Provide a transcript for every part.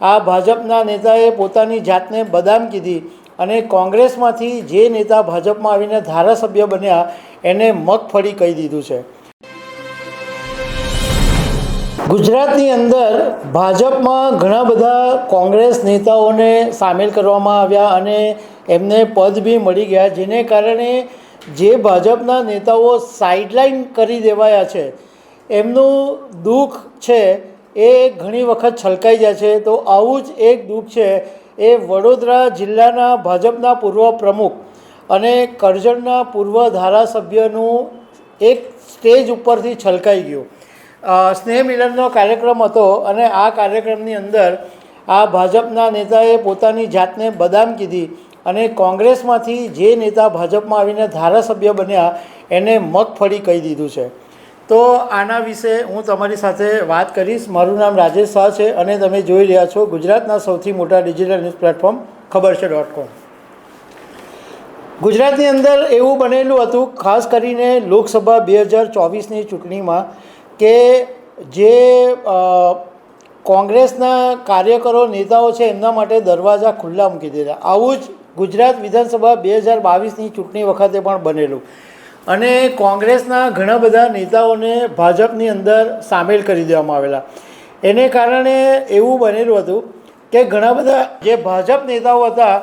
આ ભાજપના નેતાએ પોતાની જાતને બદામ કીધી અને કોંગ્રેસમાંથી જે નેતા ભાજપમાં આવીને ધારાસભ્ય બન્યા, એને મગફળી કહી દીધું છે. ગુજરાતની અંદર ભાજપમાં ઘણા બધા કોંગ્રેસ નેતાઓને સામેલ કરવામાં આવ્યા અને એમને પદ બી મળી ગયા, જેને કારણે જે ભાજપના નેતાઓ સાઇડલાઇન કરી દેવાયા છે, એમનું દુઃખ છે એ ઘણી વખત છલકાઈ જાય છે. તો આવું જ એક દુઃખ છે. એ વડોદરા જિલ્લાના ભાજપના પૂર્વ પ્રમુખ અને કરજણના પૂર્વ ધારાસભ્યનું એક સ્ટેજ ઉપરથી છલકાઈ ગયું. સ્નેહ મિલનનો કાર્યક્રમ હતો અને આ કાર્યક્રમની અંદર આ ભાજપના નેતાએ પોતાની જાતને બદામ કીધી અને કોંગ્રેસમાંથી જે નેતા ભાજપમાં આવીને ધારાસભ્ય બન્યા, એને મગફળી કહી દીધું છે. તો આના વિશે હું તમારી સાથે વાત કરીશ. મારું નામ રાજેશ શાહ છે અને તમે જોઈ રહ્યા છો ગુજરાતના સૌથી મોટા ડિજિટલ ન્યૂઝ પ્લેટફોર્મ ખબર છે ડોટ કોમ. ગુજરાતની અંદર એવું બનેલું હતું, ખાસ કરીને લોકસભા બે હજાર ચોવીસની ચૂંટણીમાં, કે જે કોંગ્રેસના કાર્યકરો, નેતાઓ છે, એમના માટે દરવાજા ખુલ્લા મૂકી દીધા. આવું જ ગુજરાત વિધાનસભા બે હજાર બાવીસની ચૂંટણી વખતે પણ બનેલું. અને કોંગ્રેસના ઘણા બધા નેતાઓને ભાજપની અંદર સામેલ કરી દેવામાં આવેલા. એને કારણે એવું બનેલું હતું કે ઘણા બધા જે ભાજપ નેતાઓ હતા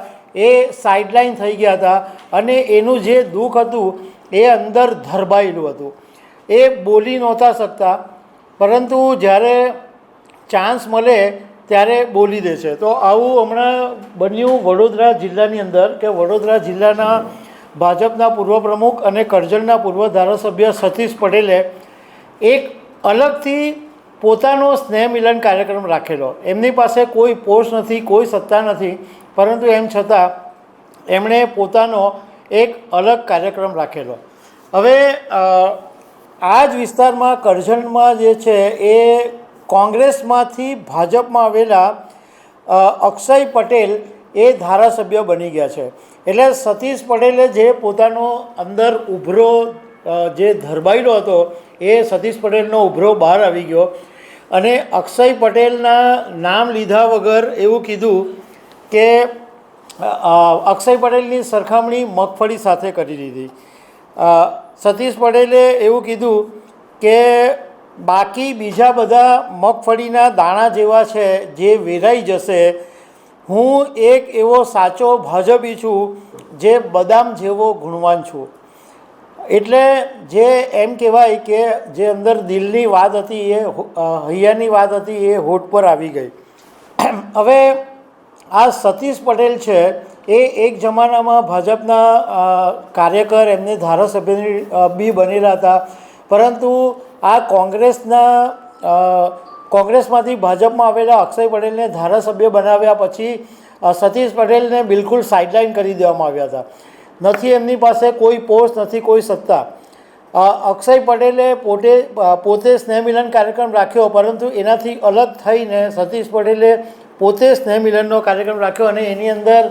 એ સાઇડલાઇન થઈ ગયા હતા અને એનું જે દુઃખ હતું એ અંદર ધરબાયેલું હતું. એ બોલી નહોતા શકતા, પરંતુ જ્યારે ચાન્સ મળે ત્યારે બોલી દે છે. તો આવું હમણાં બન્યું વડોદરા જિલ્લાની અંદર કે વડોદરા જિલ્લાના ભાજપના પૂર્વ પ્રમુખ અને કરજણના પૂર્વ ધારાસભ્ય સતીશ પટેલે એક અલગથી પોતાનો સ્નેહ મિલન કાર્યક્રમ રાખેલો. એમની પાસે કોઈ પોસ્ટ નથી, કોઈ સત્તા નથી, પરંતુ એમ છતાં એમણે પોતાનો એક અલગ કાર્યક્રમ રાખેલો. હવે આ જ વિસ્તારમાં કરજણમાં જે છે એ કોંગ્રેસમાંથી ભાજપમાં આવેલા અક્ષય પટેલ એ ધારાસભ્ય બની ગયા છે. એટલે સતીશ પટેલે જે પોતાનો અંદર ઉભરો જે ધરબાયેલો હતો, એ સતીશ પટેલનો ઉભરો બહાર આવી ગયો. અને અક્ષય પટેલના નામ લીધા વગર એવું કીધું કે અક્ષય પટેલની સરખામણી મગફળી સાથે કરી દીધી. સતીશ પટેલે એવું કીધું કે, બાકી બીજા બધા મગફળીના દાણા જેવા છે, જે વેરાઈ જશે હું એક એવો સાચો ભાજપી છું જે બદામ જેવો ગુણવાન છું. એટલે જે એમ કહેવાય કે જે અંદર દિલની વાત હતી એ હૈયાની વાત હતી એ હોઠ પર આવી ગઈ. હવે આ સતીશ પટેલ છે એ એક જમાનામાં ભાજપના કાર્યકર, એમને ધારાસભ્યની બી બનેલા હતા. પરંતુ આ કોંગ્રેસના કોંગ્રેસમાંથી ભાજપમાં આવેલા અક્ષય પટેલને ધારાસભ્ય બનાવ્યા પછી સતીશ પટેલને બિલકુલ સાઇડલાઇન કરી દેવામાં આવ્યા હતા. નથી એમની પાસે કોઈ પોસ્ટ નથી કોઈ સત્તા. અક્ષય પટેલે પોતે પોતે સ્નેહમિલન કાર્યક્રમ રાખ્યો, પરંતુ એનાથી અલગ થઈને સતીશ પટેલે પોતે સ્નેહમિલનનો કાર્યક્રમ રાખ્યો અને એની અંદર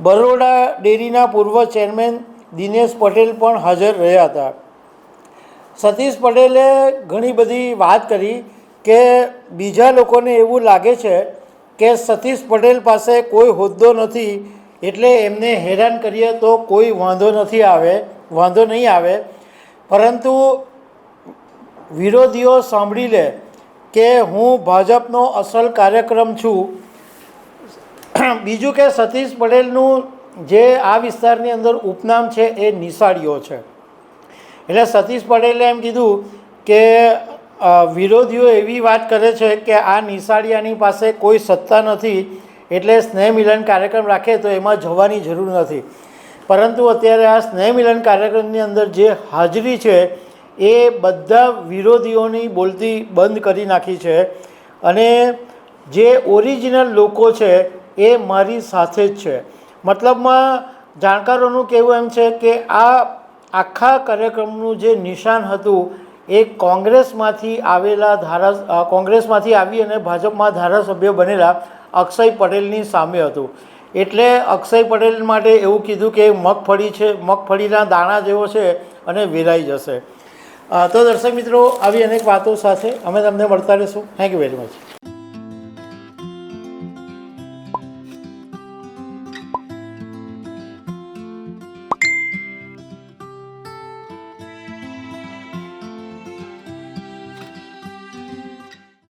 બરોડા ડેરીના પૂર્વ ચેરમેન દિનેશ પટેલ પણ હાજર રહ્યા હતા. સતીશ પટેલે ઘણી બધી વાત કરી. કે બીજા લોકોને એવું લાગે છે કે સતીશ પટેલ પાસે કોઈ હોદ્દો નથી, એટલે એમને હેરાન કરીએ તો કોઈ વાંધો નથી આવે, વાંધો નહીં આવે. પરંતુ વિરોધીઓ સાંભળી લે કે હું ભાજપનો અસલ કાર્યક્રમ છું. બીજું કે સતીશ પટેલનું જે આ વિસ્તારની અંદર ઉપનામ છે એ નિશાળીઓ છે. એટલે સતીશ પટેલે એમ કીધું કે વિરોધીઓ એવી વાત કરે છે કે આ નિશાળિયાની પાસે કોઈ સત્તા નથી એટલે સ્નેહ મિલન કાર્યક્રમ રાખે તો એમાં જવાની જરૂર નથી. પરંતુ અત્યારે આ સ્નેહ મિલન કાર્યક્રમની અંદર જે હાજરી છે એ બધા વિરોધીઓની બોલતી બંધ કરી નાખી છે અને જે ઓરિજિનલ લોકો છે એ મારી સાથે જ છે. મતલબમાં જાણકારોનું કહેવું એમ છે કે આ આખા કાર્યક્રમનું જે નિશાન હતું એ કોંગ્રેસમાંથી આવેલા ધારા કોંગ્રેસમાંથી આવી અને ભાજપમાં ધારાસભ્ય બનેલા અક્ષય પટેલની સામે હતું. એટલે અક્ષય પટેલ માટે એવું કીધું કે મગફળી છે, મગફળીના દાણા જેવો છે અને વેરાઈ જશે. તો દર્શક મિત્રો, આવી અનેક વાતો સાથે અમે તમને મળતા રહીશું. Thank you very much